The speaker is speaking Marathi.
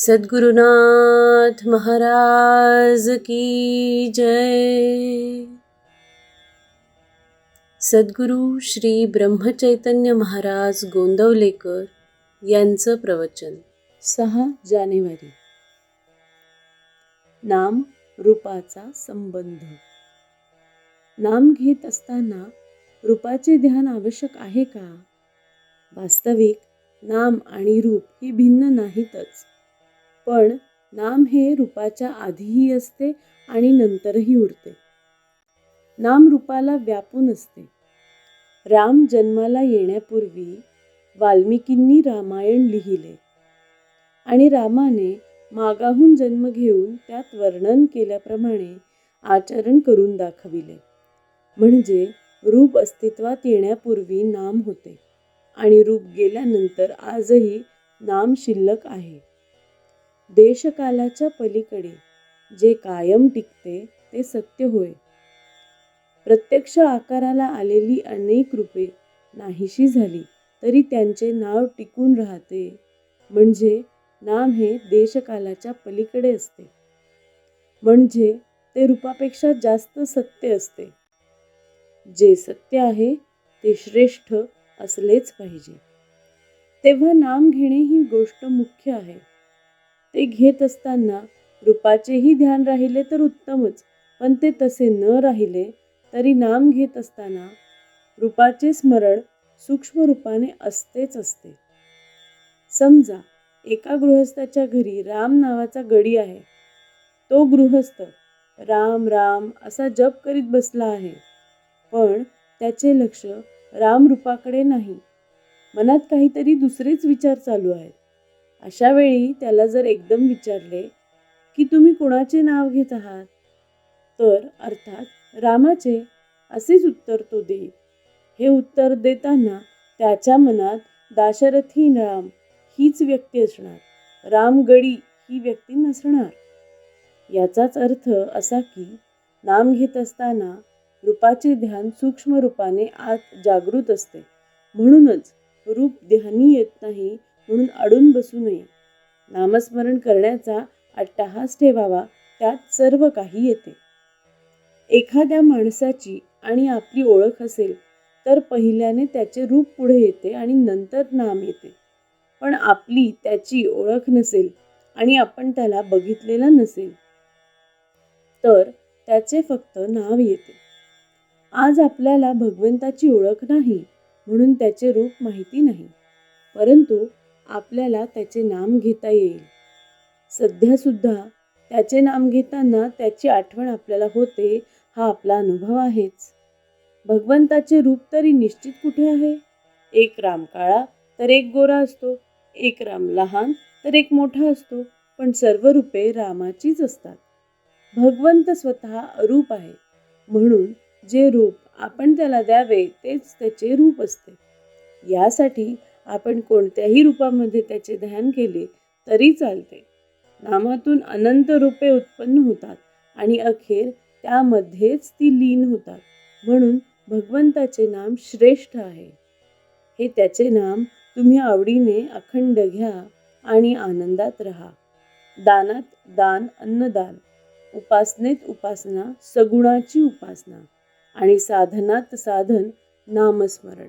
सद्गुरुनाथ महाराज की जय। सद्गुरु श्री ब्रह्मचैतन्य महाराज गोंदवलेकर यांचं प्रवचन सहा जानेवारी। नाम रूपाचा संबंध। नाम घेत असताना रूपाचे ध्यान आवश्यक आहे का? वास्तविक नाम आणि रूप ही भिन्न नाहीतच। पण नाम हे रूपाच्या आधीही असते आणि नंतरही उरते नाम रूपाला व्यापून असते. राम जन्माला येण्यापूर्वी वाल्मिकींनी रामायण लिहिले. आणि रामाने मागाहून जन्म घेऊन त्यात वर्णन केल्याप्रमाणे आचरण करून दाखविले. म्हणजे रूप अस्तित्वात येण्यापूर्वी नाम होते आणि रूप गेल्यानंतर आजही नाम शिल्लक आहे. देशकालाच्या पलीकडे जे कायम टिकते ते सत्य होय. प्रत्यक्ष आकाराला आलेली अनेक रूपे नाहीशी झाली तरी त्यांचे नाव टिकून राहते. म्हणजे नाम हे देशकालाच्या पलीकडे असते. म्हणजे ते रूपापेक्षा जास्त सत्य असते. जे सत्य आहे ते श्रेष्ठ असलेच पाहिजे. तेव्हा नाम घेणे ही गोष्ट मुख्य आहे. ते घेत असताना रूपाचेही ध्यान राहिले तर उत्तमच पण ते तसे न राहिले तरी नाम घेत असताना रूपाचे स्मरण सूक्ष्म रूपाने असतेच असते. समजा एका गृहस्थाच्या घरी राम नावाचा गडी आहे. तो गृहस्थ राम राम असा जप करीत बसला आहे. पण त्याचे लक्ष राम रूपाकडे नाही. मनात काहीतरी दुसरेच विचार चालू आहेत. अशा वेळी त्याला जर एकदम विचारले की तुम्ही कोणाचे नाव घेत आहात? तर अर्थात रामाचे असेच उत्तर तो देईल. हे उत्तर देताना त्याच्या मनात दाशरथी राम हीच व्यक्ती असणार. रामगडी ही व्यक्ती नसणार. याचाच अर्थ असा की नाम घेत असताना रूपाचे ध्यान सूक्ष्म रूपाने आत जागृत असते. म्हणूनच रूप ध्यानी येत नाही म्हणून अडून बसू नये. नामस्मरण करण्याचा अट्टहास ठेवावा त्यात सर्व काही येते. एखाद्या माणसाची आणि आपली ओळख असेल तर पहिल्याने त्याचे रूप पुढे येते आणि नंतर नाम येते. पण आपली त्याची ओळख नसेल आणि आपण त्याला बघितलेला नसेल तर त्याचे फक्त नाव येते. आज आपल्याला भगवंताची ओळख नाही म्हणून त्याचे रूप माहिती नाही. परंतु आपल्याला त्याचे नाम घेता येईल. सध्यासुद्धा त्याचे नाम घेताना त्याची आठवण आपल्याला होते हा आपला अनुभव आहेच. भगवंताचे रूप तरी निश्चित कुठे आहे? एक राम काळा तर एक गोरा असतो. एक राम लहान तर एक मोठा असतो. पण सर्व रूपे रामाचीच असतात. भगवंत स्वतः अरूप आहे. म्हणून जे रूप आपण त्याला द्यावे तेच त्याचे रूप असते. यासाठी आपण कोणत्याही रूपामध्ये त्याचे ध्यान केले तरी चालते. नामातून अनंत रूपे उत्पन्न होतात आणि अखेर त्यामध्येच ती लीन होतात. म्हणून भगवंताचे नाम श्रेष्ठ आहे. हे त्याचे नाम तुम्ही आवडीने अखंड घ्या आणि आनंदात राहा. दानात दान अन्नदान. उपासनेत उपासना सगुणाची उपासना. आणि साधनात साधन नामस्मरण.